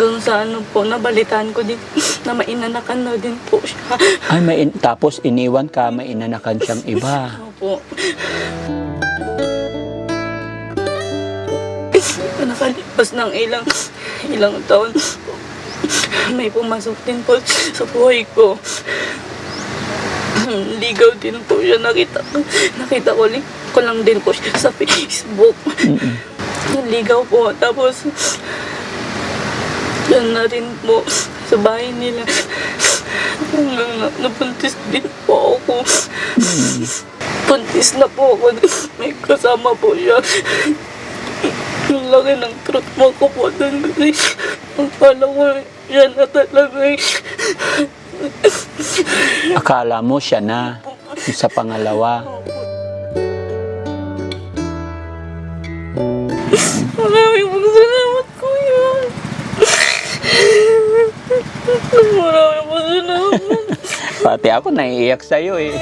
Hanggang sa ano po, nabalitaan ko din na mainanakan na din po siya. Ay, may in- tapos iniwan ka, may inanakan siyang iba. Opo. Nakalipas ng ilang ilang taon, may pumasok din po sa buhay ko. Ligaw din po siya. Nakita ko, nakita ko, li- ko lang din po siya sa Facebook. Mm-mm. Ligaw po. Tapos, yan na rin po sa bahay nila. Hanggang na, nabuntis din po ako. Buntis na po ako. May kasama po siya. Ang laki ng truth mo ko po doon kasi ang kala ko yan na talaga eh. Akala mo siya na yung sa pangalawa. Maraming pong salamat kuya. Maraming pong salamat. Pati ako naiiyak sa'yo eh.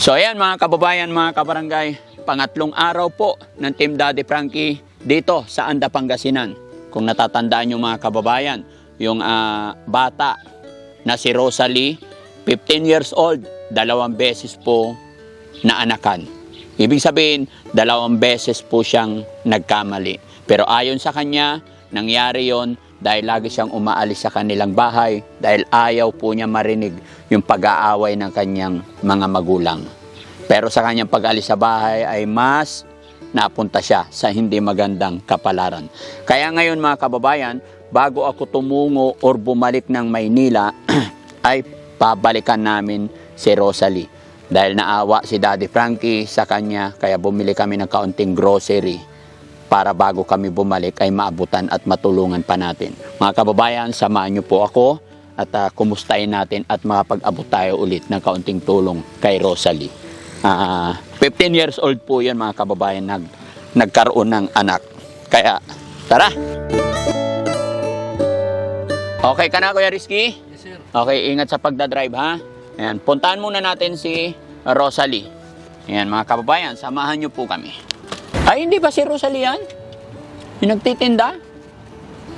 So ayan mga kababayan, mga kabarangay, pangatlong araw po ng Team Daddy Frankie dito sa Anda, Pangasinan. Kung natatandaan nyo mga kababayan, yung ah, bata na si Rosalie, 15 years old, dalawang beses po naanakan. Ibig sabihin, dalawang beses po siyang nagkamali. Pero ayon sa kanya, nangyari yon dahil lagi siyang umaalis sa kanilang bahay dahil ayaw po niya marinig yung pag-aaway ng kanyang mga magulang. Pero sa kanyang pag-alis sa bahay ay mas napunta siya sa hindi magandang kapalaran. Kaya ngayon mga kababayan, bago ako tumungo or bumalik ng Maynila, ay pabalikan namin si Rosalie. Dahil naawa si Daddy Frankie sa kanya, kaya bumili kami ng kaunting grocery para bago kami bumalik ay maabutan at matulungan pa natin. Mga kababayan, samahan niyo po ako at ah, kumustahin natin at makapag-abot tayo ulit ng kaunting tulong kay Rosalie. Ah, 15 years old po yan mga kababayan nag, nagkaroon ng anak. Kaya, tara! Okay ka na Kuya Rizky? Yes, sir. Okay, ingat sa pagdadrive ha. Ayan, puntahan muna natin si Rosalie. Ayan, mga kababayan, samahan niyo po kami. Ay, hindi ba si Rosalie yan? Yung nagtitinda?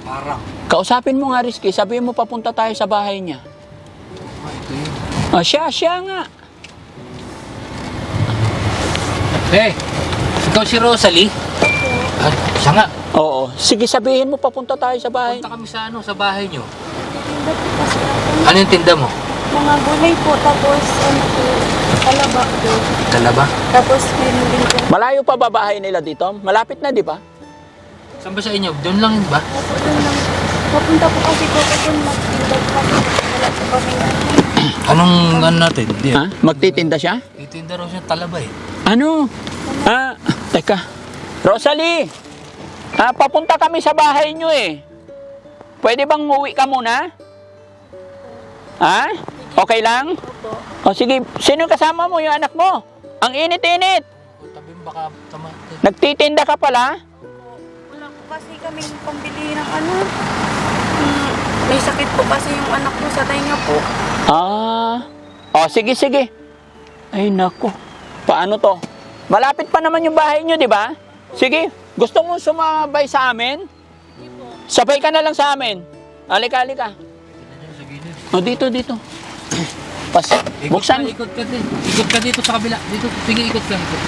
Parang. Kausapin mo nga, Rizky. Sabihin mo papunta tayo sa bahay niya. Ah, siya, siya nga. Eh, ikaw si Rosalie? Ah, siya nga. Oo. Sige, sabihin mo papunta tayo sa bahay. Punta kami sa ano, sa bahay nyo. Ano yung tinda mo? Mga gulay po, tapos ano po, kalaba po. Tapos meron din po. Malayo pa ba bahay nila dito? Malapit na, di ba? Saan ba sa inyo? Doon lang yun ba? Tapos doon lang. Papunta po kasi po ako doon, magtindag kami. Wala po kami na. Anong ano natin? Di. Ha? Magtitinda siya? Itinda raw siya talaba eh. Ano? Ah, teka. Rosalie! Ah, papunta kami sa bahay nyo eh. Pwede bang uwi ka muna? Ha? Okay lang? Opo. O sige, sino kasama mo yung anak mo? Ang init-init. O, tabi baka tama. Nagtitinda ka pala? Wala po kasi kaming pambili ng ano. Hmm, may sakit po kasi yung anak ko sa tainga po. Ah. O sige, sige. Ay nako. Paano to? Malapit pa naman yung bahay nyo, di ba? Sige, gusto mo sumabay sa amin? Sabay ka na lang sa amin. Alika, alika. Sa gilid. O dito, dito. Pas, Ikot buksan. ka, ikot ka din. Ikot ka dito sa kabila. Dito, sige, ikot ka. Ikot.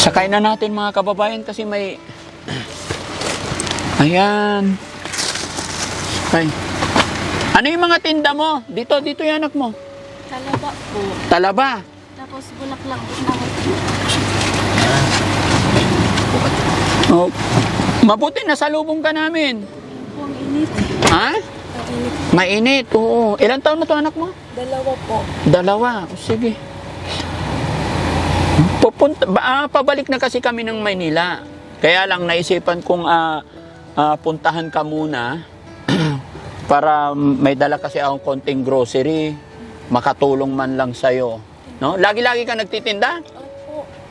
Sakay na natin mga kababayan kasi may... Ayan. Sakay. Ano yung mga tinda mo? Dito, dito yung anak mo. Kalaba po. Talaba. Tapos bulaklak po na Oh, mabuti na salubong ka namin. po ang init. Ha? Ang init. Mainit, oo. Ilan taon na to anak mo? Dalawa po. Dalawa. O, Sige. Pupunta, ba, ah, pabalik na kasi kami ng Maynila. Kaya lang naisipan kong ah, ah, puntahan ka muna para may dala kasi akong konting grocery. Makatulong man lang sa'yo. No? Lagi-lagi ka nagtitinda? Opo.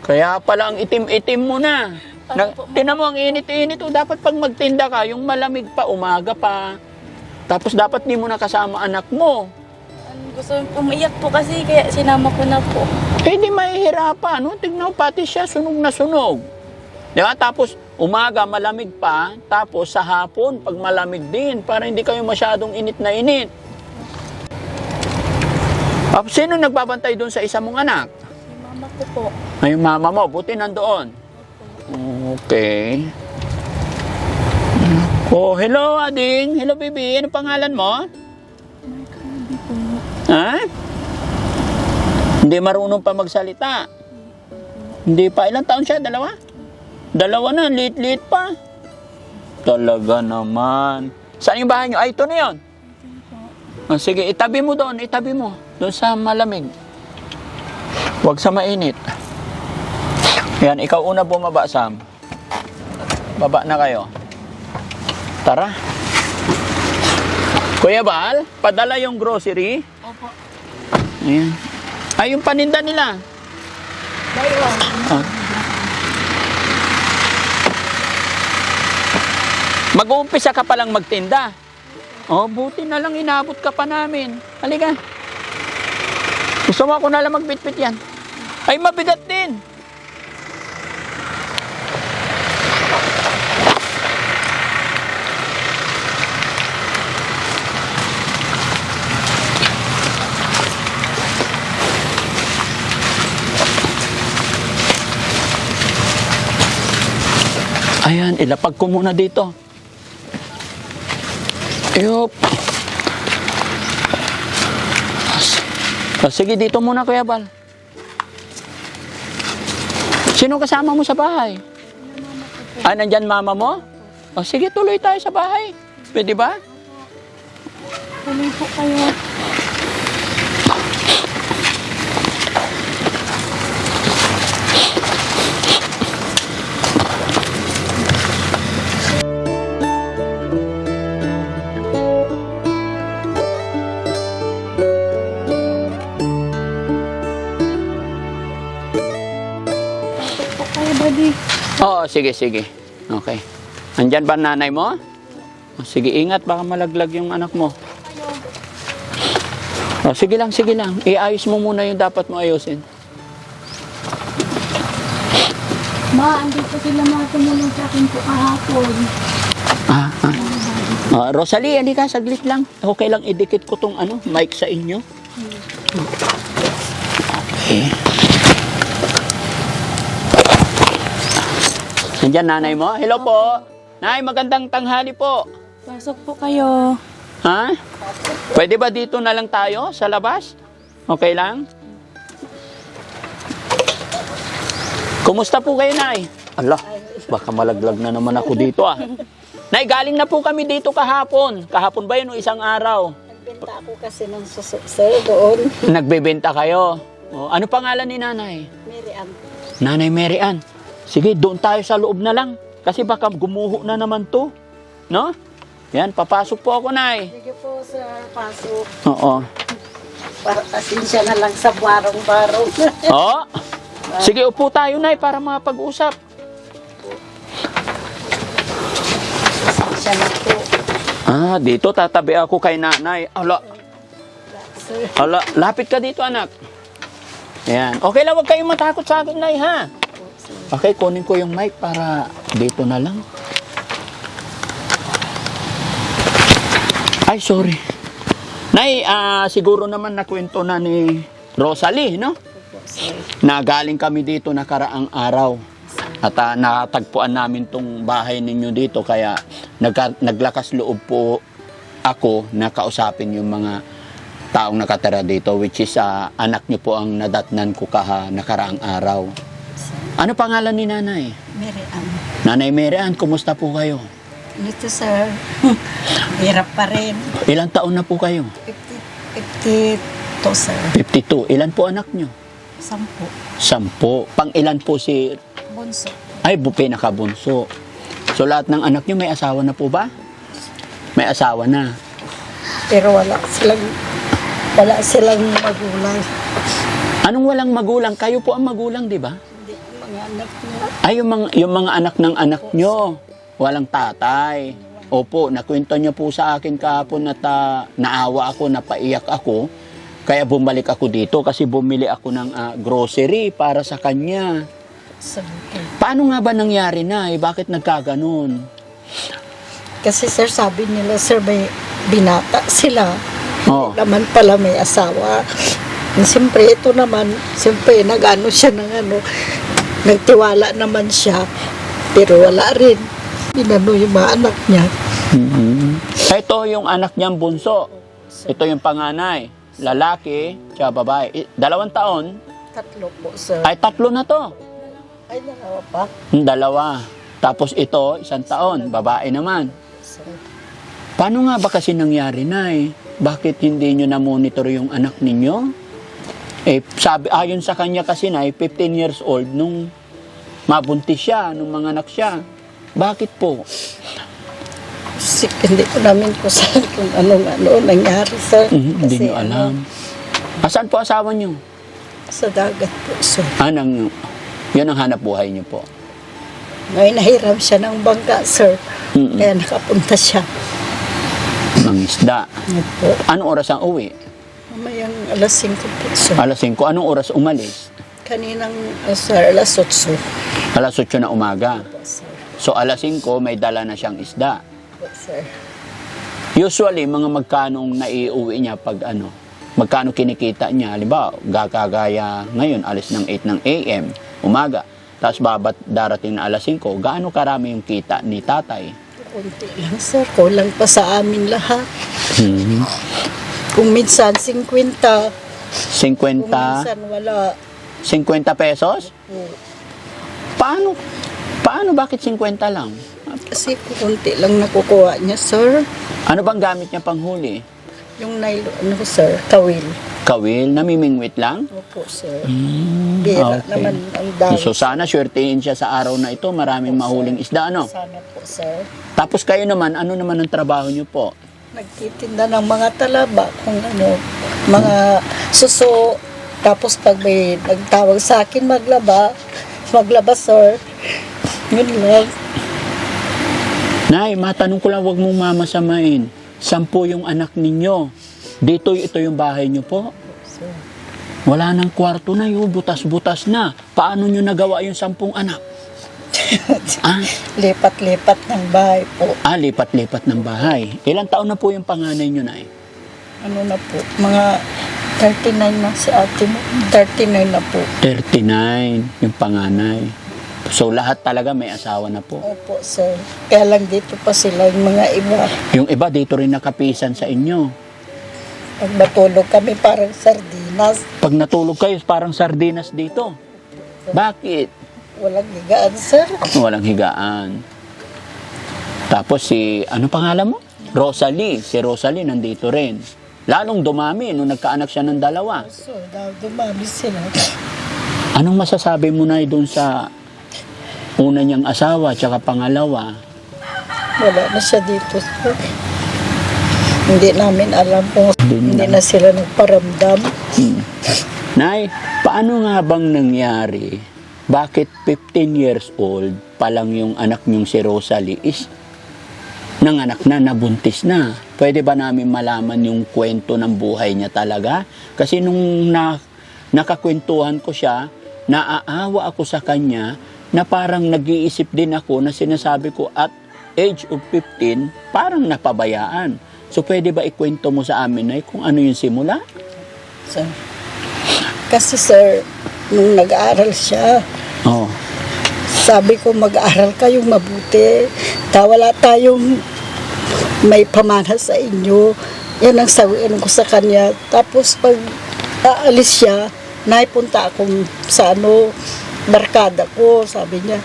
Kaya pala ang itim-itim mo na. na tinan mo ang init-init. O, dapat pag magtinda ka, yung malamig pa, umaga pa. Tapos dapat di mo nakasama anak mo. Gusto umiyak po kasi kaya sinama ko na po. Eh di mahihirapan. No? Tignan mo, pati siya sunog na sunog. Di ba? Tapos umaga malamig pa. Tapos sa hapon, pag malamig din. Para hindi kayo masyadong init na init. Tapos sino nagbabantay doon sa isa mong anak? Mama ko po. Ay, mama mo, buti nandoon. Okay. Oh, hello, Ading. Hello, baby. Ano pangalan mo? Ha? Hindi marunong pa magsalita. Hindi pa. Ilang taon siya? Dalawa? Dalawa na. Lit-lit pa. Talaga naman. Saan yung bahay niyo? Ay, ito na yun. Oh, sige, itabi mo doon. Itabi mo. Doon sa malamig. Huwag sa mainit. Yan, ikaw una bumaba, Sam. Baba na kayo. Tara. Kuya Bal, padala yung grocery. Opo. Ayan. Ay, yung paninda nila. Ah. Mag-uumpisa ka palang magtinda. Oh, buti na lang inabot ka pa namin. Halika. Gusto mo ako na lang magbitbit yan. Ay, mabigat din. Ayan, ilapag ko muna dito. Yup. Oh, sige, dito muna, Kuya Bal. Sino kasama mo sa bahay? Ah, nandyan mama mo? O, sige, tuloy tayo sa bahay. Pwede ba? Tuloy po kayo. Sige, sige. Okay. Nandyan ba nanay mo? O, sige, ingat. Baka malaglag yung anak mo. O, sige lang, sige lang. Iayos mo muna yung dapat mo ayusin. Ma, andito sila mga tumulong sa akin po kahapon. Ah, ah. Ah, Rosalie, halika, saglit lang. Okay lang, idikit ko tong ano, mic sa inyo. Okay. Nandyan nanay mo? Hello po. Nay, magandang tanghali po. Pasok po kayo. Ha? Pwede ba dito na lang tayo sa labas? Okay lang? Kumusta po kayo, Nay? Ala, baka malaglag na naman ako dito ah. Nay, galing na po kami dito kahapon. Kahapon ba yun o isang araw? Nagbenta ako kasi ng suso sir doon. Nagbebenta kayo. O, ano pangalan ni Nanay? Mary Ann. Nanay Mary Ann. Sige, doon tayo sa loob na lang. Kasi baka gumuho na naman to. No? Yan, papasok po ako, Nay. Sige po sir, pasok. Oo. Para pasensya na lang sa barong-barong. Oo. Sige, upo tayo, Nay, para makapag-usap. pasensya na po. Ah, dito tatabi ako kay nanay. Ala, ala, lapit ka dito, anak. Ayan. Okay lang, huwag kayong matakot sa akin, Nay, ha? Okay, kunin ko yung mic para dito na lang. Ay, sorry. Nay, ah, siguro naman nakwento na ni Rosalie, no? sir. na galing kami dito nakaraang araw. At ah, nakatagpuan namin tong bahay ninyo dito kaya nagka, naglakas loob po ako na kausapin yung mga taong nakatira dito which is ah, anak niyo po ang nadatnan ko kaha nakaraang araw. Ano pangalan ni nanay? Mary Ann. Nanay Mary Ann, kumusta po kayo? Dito sir, hirap pa rin. Ilang taon na po kayo? 50, 52 sir. 52. Ilan po anak niyo? Sampu. Sampo. Pang ilan po si... Bunso. Ay, bu- pinakabunso. So lahat ng anak niyo may asawa na po ba? May asawa na. Pero wala silang, wala silang magulang. Anong walang magulang? Kayo po ang magulang, di ba? Hindi, mga anak niya. Ay, yung mga, yung mga anak ng anak nyo. Walang tatay. Opo, nakwento niya po sa akin kahapon at ah, naawa ako, napaiyak ako. Kaya bumalik ako dito kasi bumili ako ng ah, grocery para sa kanya. Paano nga ba nangyari na? Eh, bakit nagkaganon? Kasi sir, sabi nila, sir, may binata sila. Oh. Naman pala may asawa. Siyempre, ito naman, siyempre, nag-ano siya ng ano, nagtiwala naman siya, pero wala rin. Inano yung mga anak niya. Mhm. Ito yung anak niyang bunso. Ito yung panganay. Lalaki, tsaka babae. Dalawang taon. Tatlo po, sir. Ay, tatlo na to. Ay, dalawa pa. Hmm, Dalawa. Tapos ito, isang taon. Babae naman. Sir. Paano nga ba kasi nangyari na eh? Bakit hindi nyo na-monitor yung anak ninyo? Eh, sabi, ayon sa kanya kasi na, 15 years old nung mabuntis siya, nung mga anak siya. Bakit po? Sik, hindi ko namin ko saan kung anong ano nangyari, sir. Mhm, hindi nyo ano, alam. Asan po asawa nyo? sa dagat po, sir. Anang, yun ang hanap buhay nyo po. Ngayon nahiram siya ng bangka, sir. Mm-mm. Kaya nakapunta siya. Mangisda. Opo. Anong oras ang uwi? Mamayang alas 5 po, sir. Alas 5. Anong oras umalis? Kaninang, uh, sir, alas 8 Alas 8 na umaga. sir. So alas 5 may dala na siyang isda. Po, sir. Usually, mga magkanong naiuwi niya pag ano, magkano kinikita niya. Halimbawa, gagagaya ngayon, alis ng 8 ng AM, umaga. Tapos babat darating na alas 5, gaano karami yung kita ni tatay? Kunti lang, sir. Kulang pa sa amin lahat. Hmm. Kung minsan 50, kung 50, minsan wala. 50 pesos? Po. Paano? Paano? Bakit 50 lang? Kasi kunti lang nakukuha niya, sir. Ano bang gamit niya panghuli? Yung nylon, ano, sir, kawil. Kawil, namimingwit lang? Opo, sir. Hmm, Bira okay. naman ang dami. So sana swertein siya sa araw na ito, maraming mahuling isda, ano? Sana po, sir. Tapos kayo naman, ano naman ang trabaho niyo po? Nagtitinda ng mga talaba, kung ano, mga suso. Tapos pag may nagtawag sa akin maglaba, maglaba, sir. Yun lang. Nay, matanong ko lang, wag mong mamasamain. Sampu yung anak ninyo. Dito, ito yung bahay niyo po. Wala nang kwarto na yun, butas-butas na. Paano nyo nagawa yung sampung anak? ah, Lipat-lipat ng bahay po. ah, lipat-lipat ng bahay. Ilang taon na po yung panganay nyo, Nay? Ano na po, mga 39 na si ate mo. 39 na po. 39 yung panganay. So lahat talaga may asawa na po. Opo, sir. Kaya lang dito pa sila yung mga iba. Yung iba dito rin nakapisan sa inyo. Pag matulog kami parang sardinas. Pag natulog kayo, parang sardinas dito. Bakit? Walang higaan, sir. Walang higaan. Tapos si, ano pangalan mo? Rosalie. Si Rosalie nandito rin. Lalong dumami nung nagkaanak siya ng dalawa. So, dumami sila. Anong masasabi mo na doon sa una niyang asawa tsaka pangalawa? Wala na siya dito, sir. Hindi namin alam kung Hindi hindi na- na sila nagparamdam. Hmm. Nay, paano nga bang nangyari? Bakit 15 years old pa lang yung anak niyong si Rosalie is nanganak na, nabuntis na? Pwede ba namin malaman yung kwento ng buhay niya talaga? Kasi nung na, nakakwentuhan ko siya, naaawa ako sa kanya na parang nag-iisip din ako na sinasabi ko at age of 15, parang napabayaan. So pwede ba ikwento mo sa amin na kung ano yung simula? So, kasi, sir, nung nag-aaral siya. Sabi ko mag-aaral kayong mabuti. Ta wala tayong may pamana sa inyo. Yan ang sabihin ko sa kanya. Tapos pag aalis siya, naipunta akong sa ano, barkada ko. Sabi niya,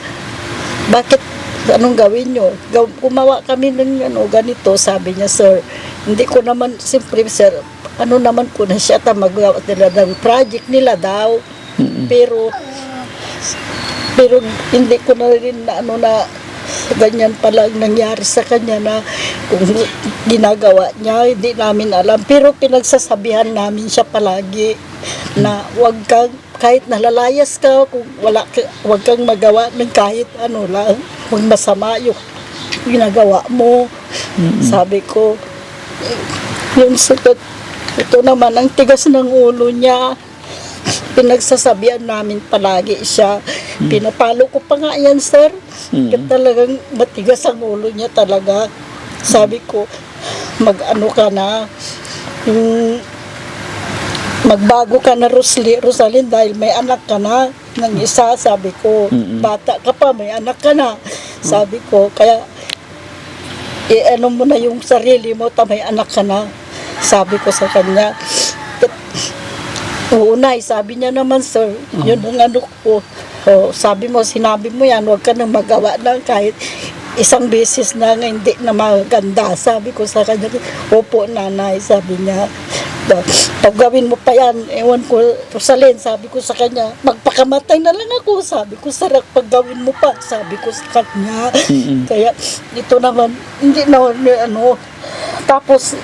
bakit anong gawin nyo? Gaw- Gumawa kami ng ano, ganito, sabi niya, sir. Hindi ko naman, siyempre, sir, ano naman ko na siya, ta magawa nila ng project nila daw. Mm-mm. Pero, pero hindi ko na rin na ano na ganyan pala ang nangyari sa kanya na kung ginagawa niya, hindi namin alam. Pero pinagsasabihan namin siya palagi na wag kang, kahit nalalayas ka, kung wala ka, wag kang magawa ng kahit ano lang, kung masama yung ginagawa mo. Sabi ko, yung sagot, ito naman ang tigas ng ulo niya. Pinagsasabihan namin palagi siya. Pinapalo ko pa nga yan, sir. Mm. Kaya talagang matigas ang ulo niya talaga. Sabi ko, mag-ano ka na, yung magbago ka na Rosli, Rosalyn dahil may anak ka na ng isa, sabi ko, Mm-mm. bata ka pa, may anak ka na. Sabi ko, kaya i-ano mo na yung sarili mo, ta may anak ka na. Sabi ko sa kanya, Oo, Nay, sabi niya naman, sir, yun ang ano ko. Oh, sabi mo, sinabi mo yan, huwag ka nang magawa ng kahit isang beses na nga hindi na maganda. Sabi ko sa kanya, opo, nanay, sabi niya. "Ba- Pag gawin mo pa yan, ewan ko, Rosalyn, sabi ko sa kanya, magpakamatay na lang ako. Sabi ko, sarak, pag gawin mo pa, sabi ko sa kanya. Mm-mm. Kaya, ito naman, hindi na, ano, tapos,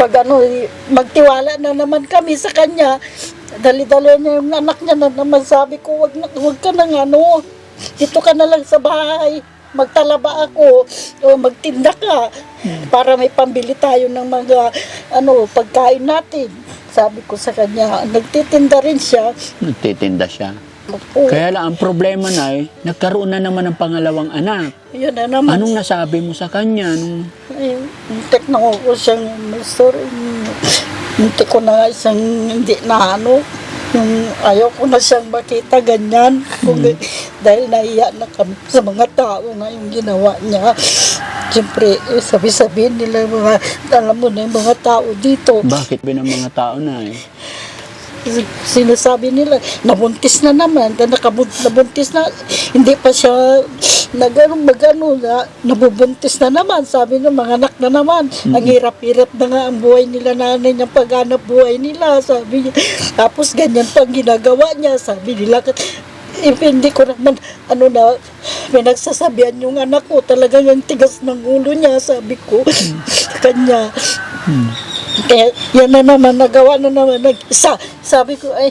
pag ano, magtiwala na naman kami sa kanya, dali-dali niya yung anak niya na naman sabi ko, wag, na, wag ka nang ano, dito ka na lang sa bahay, magtalaba ako, o magtinda ka, para may pambili tayo ng mga, ano, pagkain natin. Sabi ko sa kanya, nagtitinda rin siya. Nagtitinda siya. Opo, Kaya lang, ang problema na nagkaroon na naman ng pangalawang anak. yun na naman. Anong nasabi mo sa kanya? Nung, Ay, muntik na ako siyang, Master, muntik ko na nga siyang hindi na ano, yung ayaw ko na siyang makita ganyan. Kung, Dahil naiya na kami sa mga tao na yung ginawa niya. Siyempre, eh, sabi-sabihin nila mga, alam mo na yung mga tao dito. bakit ba ng mga tao na eh? Sinasabi nila, nabuntis na naman, na nabuntis na, hindi pa siya nagano magano na nabubuntis na naman sabi ng mga anak na naman. Ang hirap-hirap na nga ang buhay nila nanay niya paghanap buhay nila sabi niya. Tapos ganyan pang ginagawa niya sabi nila. Hindi ko naman ano na pinagsasabihan yung anak ko talagang ang tigas ng ulo niya sabi ko. Sa kanya kaya yan na naman, nagawa na naman. Nag, sa, sabi ko, ay,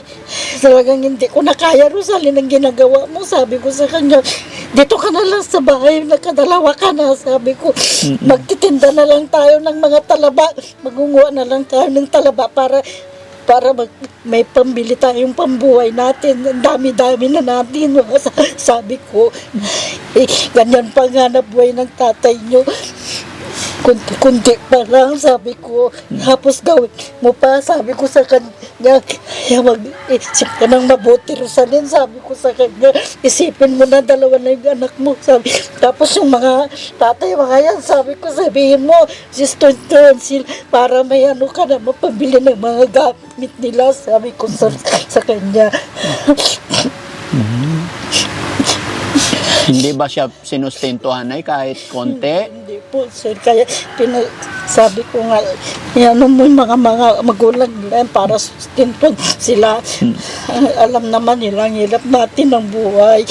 talagang hindi ko na kaya, ang ginagawa mo. Sabi ko sa kanya, dito ka na lang sa bahay, nakadalawa ka na. Sabi ko, magtitinda na lang tayo ng mga talaba. Magunguha na lang tayo ng talaba para para mag, may pambili tayong pambuhay natin. Ang dami-dami na natin. Sabi ko, eh, ganyan pa nga na buhay ng tatay nyo kunti-kunti pa lang, sabi ko. Tapos gawin mo pa, sabi ko sa kanya, kaya mag-isip ka ng mabuti, Rosalyn, sabi ko sa kanya, isipin mo na dalawa na yung anak mo, sabi. Tapos yung mga tatay, mga yan, sabi ko, sabihin mo, sister sila, para may ano ka na, mapabili ng mga gamit nila, sabi ko sa, sa kanya. Hindi ba siya sinustentuhan ay kahit konti? Hindi po, sir. Kaya pina, sabi ko nga, yan mo yung mga mga magulang nila para sustento sila. Alam naman nila ang hirap natin ng buhay.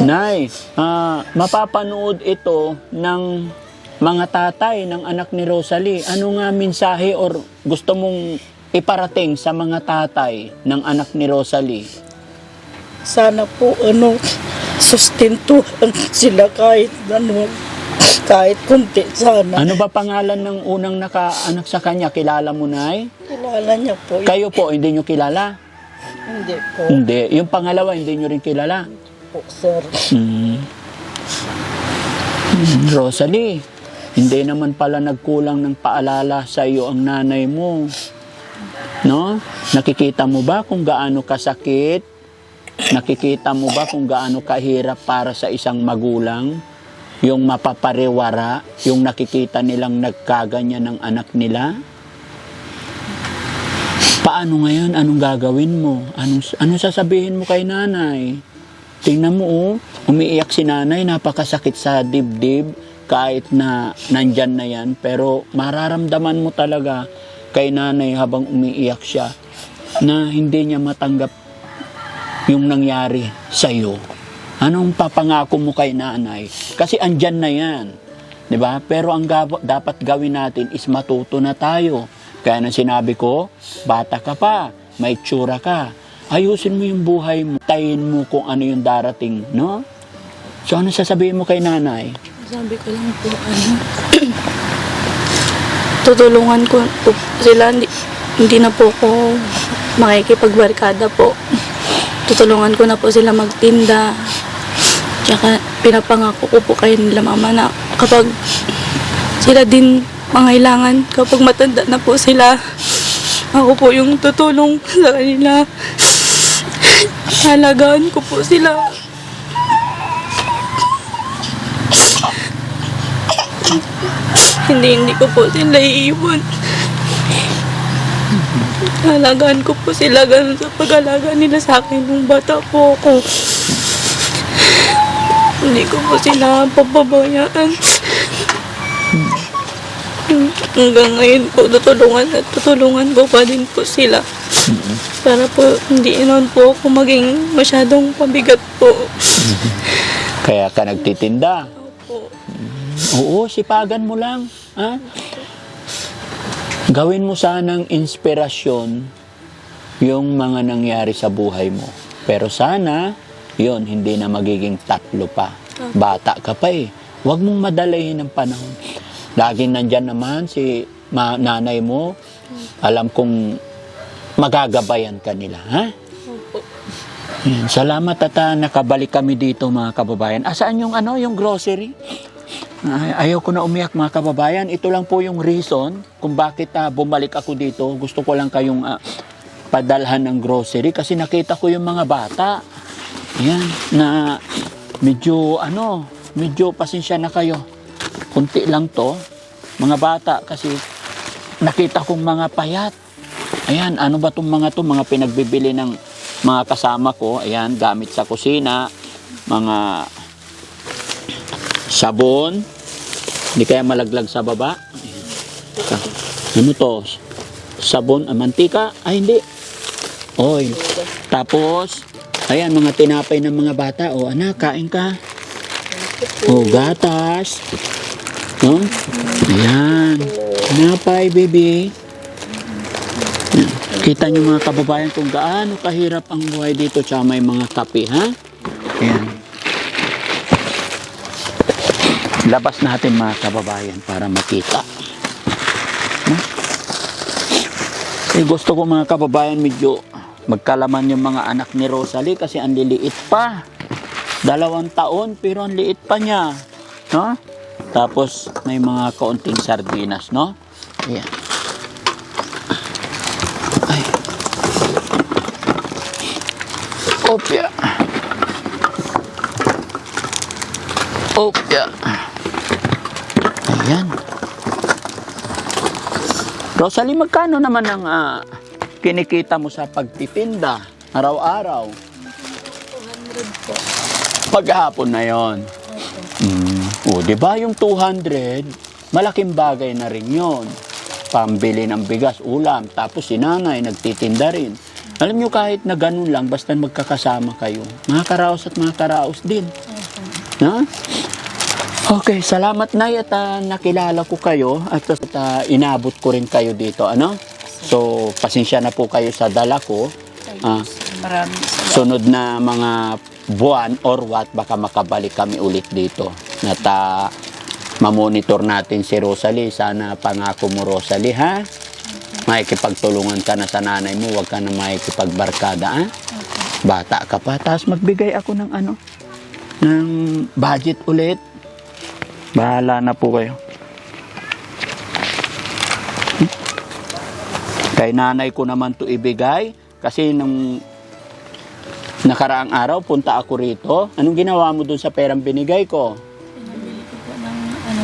Nay, ah, mapapanood ito ng mga tatay ng anak ni Rosalie. Ano nga mensahe or gusto mong iparating sa mga tatay ng anak ni Rosalie? Sana po, ano, sustento sila kahit ano, kahit kunti sana. Ano ba pangalan ng unang nakaanak sa kanya? Kilala mo, Nay? Kilala niya po. Kayo po, hindi nyo kilala? Hindi po, Hindi. Yung pangalawa, hindi nyo rin kilala? po, sir. Mm, Rosalie, hindi naman pala nagkulang ng paalala sa iyo ang nanay mo. No? Nakikita mo ba kung gaano kasakit? Nakikita mo ba kung gaano kahirap para sa isang magulang? Yung mapapariwara, yung nakikita nilang nagkaganyan ng anak nila? Paano ngayon? Anong gagawin mo? Anong, anong sasabihin mo kay nanay? Tingnan mo, oh, umiiyak si nanay, napakasakit sa dibdib, kahit na nandyan na yan, pero mararamdaman mo talaga kay nanay habang umiiyak siya na hindi niya matanggap yung nangyari sa iyo. Anong papangako mo kay nanay? Kasi andyan na yan. 'Di ba? Pero ang gab- dapat gawin natin is matuto na tayo. Kaya nang sinabi ko, bata ka pa, may tsura ka. Ayusin mo yung buhay mo, tayin mo kung ano yung darating, no? So ano sasabihin mo kay nanay? Sabi ko lang po, ano, tutulungan ko po sila. Hindi, hindi na po ako makikipagbarkada po. Tutulungan ko na po sila magtinda. Tsaka pinapangako ko po kayo nila mama na kapag sila din mangailangan, kapag matanda na po sila, ako po yung tutulong sa kanila. Halagaan ko po sila. Hindi, hindi ko po sila iiwan. Halagaan ko po sila ganun sa pag-alaga nila sa akin nung bata po ako. Hindi ko po sila pababayaan. Hanggang ngayon po, tutulungan at tutulungan ko pa din po sila. Para po, hindi naman po ako maging masyadong pabigat po. Kaya ka nagtitinda. Oo, sipagan mo lang. Ha? Gawin mo sanang inspirasyon yung mga nangyari sa buhay mo. Pero sana, yon hindi na magiging tatlo pa. Bata ka pa eh. Huwag mong madalayin ang panahon. Laging nandyan naman si ma- nanay mo. Alam kong magagabayan ka nila, ha? Yan. Salamat at ah, nakabalik kami dito mga kababayan. Asaan yung ano, yung grocery? Ay, ayaw ko na umiyak mga kababayan. Ito lang po yung reason kung bakit ah, bumalik ako dito. Gusto ko lang kayong ah, padalhan ng grocery kasi nakita ko yung mga bata. Yan, na medyo ano, medyo pasensya na kayo. Kunti lang to. Mga bata kasi nakita kong mga payat. Ayan, ano ba tong mga to? Mga pinagbibili ng mga kasama ko. Ayan, gamit sa kusina. Mga sabon. Hindi kaya malaglag sa baba. Ano to? Sabon, ah, mantika? Ay, hindi. Oil. Tapos, ayan, mga tinapay ng mga bata. O, anak, kain ka. O, gatas. No? Ayan. Tinapay, baby. Kita nyo mga kababayan kung gaano kahirap ang buhay dito tsaka may mga kape, ha? Ayan. Labas natin mga kababayan para makita. No? Eh, gusto ko mga kababayan medyo magkalaman yung mga anak ni Rosalie kasi ang liliit pa. Dalawang taon pero ang liit pa niya. No? Tapos may mga kaunting sardinas, no? Ayan. Ay. Opya. Opya. Ayan. Rosalie, magkano naman ang ah, kinikita mo sa pagtitinda araw-araw? 200 po. Paghapon na yon. Mm. O, di ba yung 200, malaking bagay na rin yon. Pambili ng bigas, ulam, tapos si nanay nagtitinda rin. Alam nyo, kahit na ganun lang, basta magkakasama kayo, mga karaos at mga karaos din. Ha? Okay, salamat na at ah, nakilala ko kayo at ah, inabot ko rin kayo dito. Ano? So, pasensya na po kayo sa dala ko. Maraming sunod na mga buwan or what, baka makabalik kami ulit dito. At ah, mamonitor natin si Rosalie. Sana pangako mo, Rosalie, ha? Makikipagtulungan ka na sa nanay mo, huwag ka na makikipagbarkada, ha? Bata ka pa. Tapos magbigay ako ng ano, ng budget ulit. Bahala na po kayo. Kay nanay ko naman to ibigay kasi nung nakaraang araw punta ako rito. Anong ginawa mo dun sa perang binigay ko? Pinabili ko po ng ano,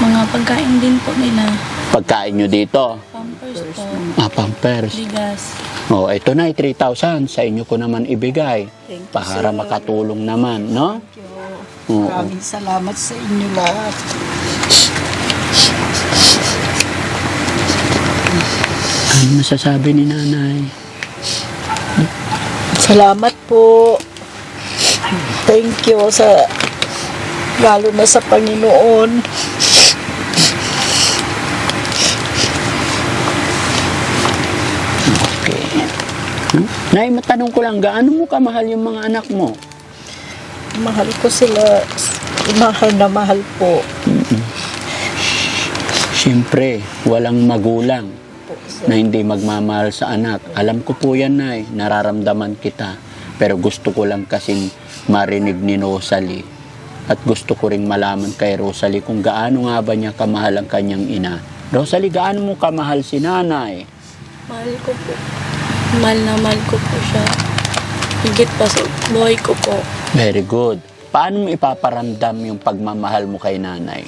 mga pagkain din po nila. Pagkain nyo dito. Pampers po, Ah, pampers. bigas. Oh, ito na, 3,000. Sa inyo ko naman ibigay. Thank you, Para sir. makatulong naman, no? Oo. Maraming salamat sa inyo lahat. Ano masasabi ni nanay? Salamat po. Thank you sa lalo na sa Panginoon. Okay. Hmm? Nay, matanong ko lang, gaano mo kamahal yung mga anak mo? Mahal ko sila. Mahal na mahal po. Siyempre, walang magulang na hindi magmamahal sa anak. Alam ko po yan, Nay. Nararamdaman kita. Pero gusto ko lang kasing marinig ni Rosalie. At gusto ko ring malaman kay Rosalie kung gaano nga ba niya kamahal ang kanyang ina. Rosalie, gaano mo kamahal si nanay? Mahal ko po. Mahal na mahal ko po siya. Higit pa sa buhay ko po. Very good. Paano mo ipaparamdam yung pagmamahal mo kay nanay?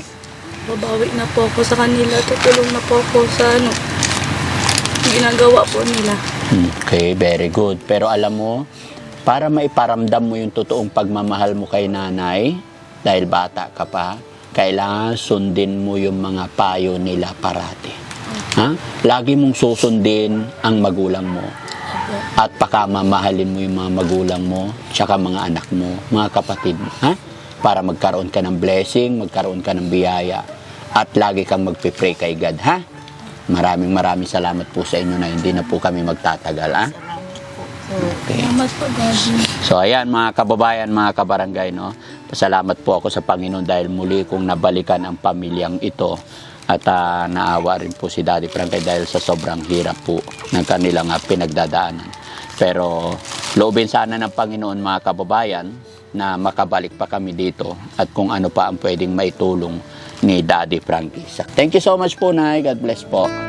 Babawi na po ako sa kanila. Tutulong na po ako sa ano, ginagawa po nila. Okay, very good. Pero alam mo, para maiparamdam mo yung totoong pagmamahal mo kay nanay, dahil bata ka pa, kailangan sundin mo yung mga payo nila parati. Ha? Lagi mong susundin ang magulang mo. At pakamamahalin mo yung mga magulang mo, tsaka mga anak mo, mga kapatid mo. Ha? Para magkaroon ka ng blessing, magkaroon ka ng biyaya. At lagi kang magpipray kay God, ha? Maraming maraming salamat po sa inyo na hindi na po kami magtatagal, ha? Okay. So ayan mga kababayan, mga kabarangay, no? Pasalamat po ako sa Panginoon dahil muli kong nabalikan ang pamilyang ito at ah, naawa rin po si Daddy Frankie dahil sa sobrang hirap po ng kanilang ah, pinagdadaanan. Pero loobin sana ng Panginoon mga kababayan na makabalik pa kami dito at kung ano pa ang pwedeng maitulong ni Daddy Frankie. Thank you so much po, Nay. God bless po.